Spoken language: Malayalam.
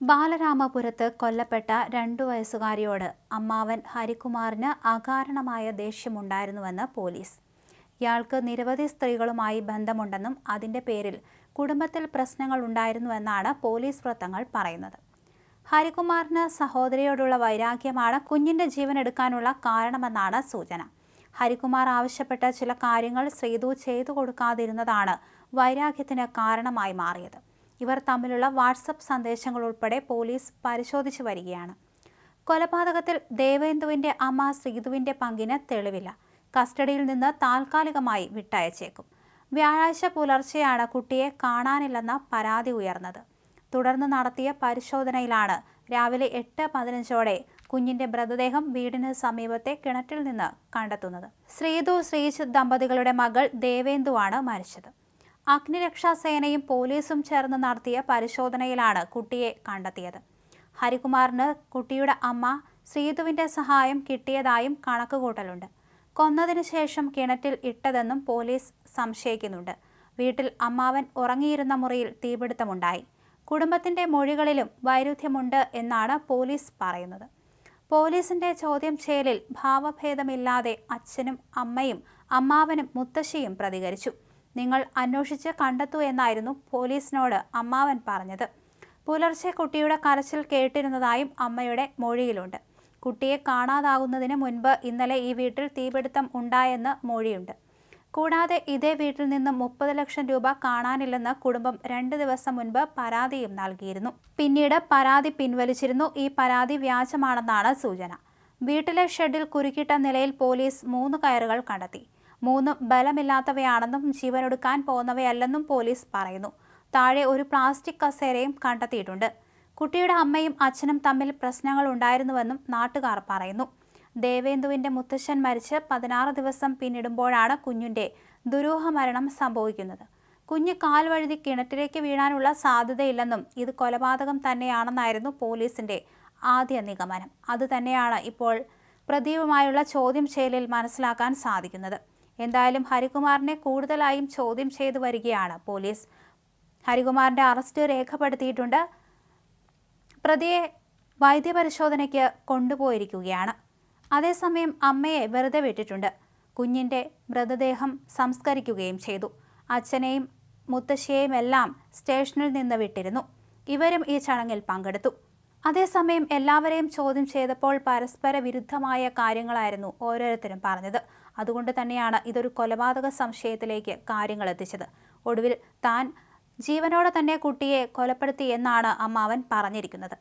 ബാലരാമപുരത്ത് കൊല്ലപ്പെട്ട രണ്ടു വയസ്സുകാരിയോട് അമ്മാവൻ ഹരികുമാറിന് അകാരണമായ ദേഷ്യമുണ്ടായിരുന്നുവെന്ന് പോലീസ്. ഇയാൾക്ക് നിരവധി സ്ത്രീകളുമായി ബന്ധമുണ്ടെന്നും അതിന്റെ പേരിൽ കുടുംബത്തിൽ പ്രശ്നങ്ങൾ ഉണ്ടായിരുന്നുവെന്നാണ് പോലീസ് വൃത്തങ്ങൾ പറയുന്നത്. ഹരികുമാറിന് സഹോദരിയോടുള്ള വൈരാഗ്യമാണ് കുഞ്ഞിന്റെ ജീവൻ എടുക്കാനുള്ള കാരണമെന്നാണ് സൂചന. ഹരികുമാർ ആവശ്യപ്പെട്ട ചില കാര്യങ്ങൾ ശ്രീതു ചെയ്തു കൊടുക്കാതിരുന്നതാണ് വൈരാഗ്യത്തിന് കാരണമായി മാറിയത്. ഇവർ തമ്മിലുള്ള വാട്സപ്പ് സന്ദേശങ്ങൾ ഉൾപ്പെടെ പോലീസ് പരിശോധിച്ചു വരികയാണ്. കൊലപാതകത്തിൽ ദേവേന്ദുവിന്റെ അമ്മ സീതുവിന്റെ പങ്കിന് തെളിവില്ല. കസ്റ്റഡിയിൽ നിന്ന് താൽക്കാലികമായി വിട്ടയച്ചേക്കും. വ്യാഴാഴ്ച പുലർച്ചെയാണ് കുട്ടിയെ കാണാനില്ലെന്ന പരാതി ഉയർന്നത്. തുടർന്ന് നടത്തിയ പരിശോധനയിലാണ് രാവിലെ എട്ട് പതിനഞ്ചോടെ കുഞ്ഞിന്റെ മൃതദേഹം വീടിന് സമീപത്തെ കിണറ്റിൽ നിന്ന് കണ്ടെത്തുന്നത്. ശ്രീതു ശ്രീജ് ദമ്പതികളുടെ മകൾ ദേവേന്ദുവാണ് മരിച്ചത്. അഗ്നിരക്ഷാസേനയും പോലീസും ചേർന്ന് നടത്തിയ പരിശോധനയിലാണ് കുട്ടിയെ കണ്ടെത്തിയത്. ഹരികുമാറിന് കുട്ടിയുടെ അമ്മ ശ്രീതുവിന്റെ സഹായം കിട്ടിയതായും കണക്കുകൂട്ടലുണ്ട്. കൊന്നതിനു ശേഷം കിണറ്റിൽ ഇട്ടതെന്നും പോലീസ് സംശയിക്കുന്നുണ്ട്. വീട്ടിൽ അമ്മാവൻ ഉറങ്ങിയിരുന്ന മുറിയിൽ തീപിടുത്തമുണ്ടായി. കുടുംബത്തിന്റെ മൊഴികളിലും വൈരുദ്ധ്യമുണ്ട് എന്നാണ് പോലീസ് പറയുന്നത്. പോലീസിന്റെ ചോദ്യം ചെയ്യലിൽ ഭാവഭേദമില്ലാതെ അച്ഛനും അമ്മയും അമ്മാവനും മുത്തശ്ശിയും പ്രതികരിച്ചു. നിങ്ങൾ അന്വേഷിച്ച് കണ്ടെത്തൂ എന്നായിരുന്നു പോലീസിനോട് അമ്മാവൻ പറഞ്ഞത്. പുലർച്ചെ കുട്ടിയുടെ കരച്ചിൽ കേട്ടിരുന്നതായും അമ്മയുടെ മൊഴിയിലുണ്ട്. കുട്ടിയെ കാണാതാകുന്നതിന് മുൻപ് ഇന്നലെ ഈ വീട്ടിൽ തീപിടുത്തം ഉണ്ടായെന്ന് മൊഴിയുണ്ട്. കൂടാതെ ഇതേ വീട്ടിൽ നിന്ന് മുപ്പത് ലക്ഷം രൂപ കാണാനില്ലെന്ന് കുടുംബം രണ്ട് ദിവസം മുൻപ് പരാതിയും നൽകിയിരുന്നു. പിന്നീട് പരാതി പിൻവലിച്ചിരുന്നു. ഈ പരാതി വ്യാജമാണെന്നാണ് സൂചന. വീട്ടിലെ ഷെഡിൽ കുരുക്കിട്ട നിലയിൽ പോലീസ് മൂന്ന് കയറുകൾ കണ്ടെത്തി. മൂന്നും ബലമില്ലാത്തവയാണെന്നും ജീവനൊടുക്കാൻ പോകുന്നവയല്ലെന്നും പോലീസ് പറയുന്നു. താഴെ ഒരു പ്ലാസ്റ്റിക് കസേരയും കണ്ടെത്തിയിട്ടുണ്ട്. കുട്ടിയുടെ അമ്മയും അച്ഛനും തമ്മിൽ പ്രശ്നങ്ങൾ ഉണ്ടായിരുന്നുവെന്നും നാട്ടുകാർ പറയുന്നു. ദേവേന്ദുവിന്റെ മുത്തശ്ശൻ മരിച്ച് പതിനാറ് ദിവസം പിന്നിടുമ്പോഴാണ് കുഞ്ഞിന്റെ ദുരൂഹ മരണം സംഭവിക്കുന്നത്. കുഞ്ഞ് കാൽ വഴുതി കിണറ്റിലേക്ക് വീഴാനുള്ള സാധ്യതയില്ലെന്നും ഇത് കൊലപാതകം തന്നെയാണെന്നായിരുന്നു പോലീസിന്റെ ആദ്യ നിഗമനം. അതുതന്നെയാണ് ഇപ്പോൾ പ്രദീപുമായുള്ള ചോദ്യം ചെയ്യലിൽ മനസ്സിലാക്കാൻ സാധിക്കുന്നത്. എന്തായാലും ഹരികുമാറിനെ കൂടുതലായും ചോദ്യം ചെയ്തു വരികയാണ് പോലീസ്. ഹരികുമാറിന്റെ അറസ്റ്റ് രേഖപ്പെടുത്തിയിട്ടുണ്ട്. പ്രതിയെ വൈദ്യപരിശോധനയ്ക്ക് കൊണ്ടുപോയിരിക്കുകയാണ്. അതേസമയം അമ്മയെ വെറുതെ വിട്ടിട്ടുണ്ട്. കുഞ്ഞിന്റെ മൃതദേഹം സംസ്കരിക്കുകയും ചെയ്തു. അച്ഛനെയും മുത്തശ്ശിയെയും എല്ലാം സ്റ്റേഷനിൽ നിന്ന് വിട്ടിരുന്നു. ഇവരും ഈ ചടങ്ങിൽ പങ്കെടുത്തു. അതേസമയം എല്ലാവരെയും ചോദ്യം ചെയ്തപ്പോൾ പരസ്പര വിരുദ്ധമായ കാര്യങ്ങളായിരുന്നു ഓരോരുത്തരും പറഞ്ഞത്. അതുകൊണ്ട് തന്നെയാണ് ഇതൊരു കൊലപാതക സംശയത്തിലേക്ക് കാര്യങ്ങൾ എത്തിച്ചത്. ഒടുവിൽ താൻ ജീവനോടെ തന്നെ കുട്ടിയെ കൊലപ്പെടുത്തി എന്നാണ് അമ്മാവൻ പറഞ്ഞിരിക്കുന്നത്.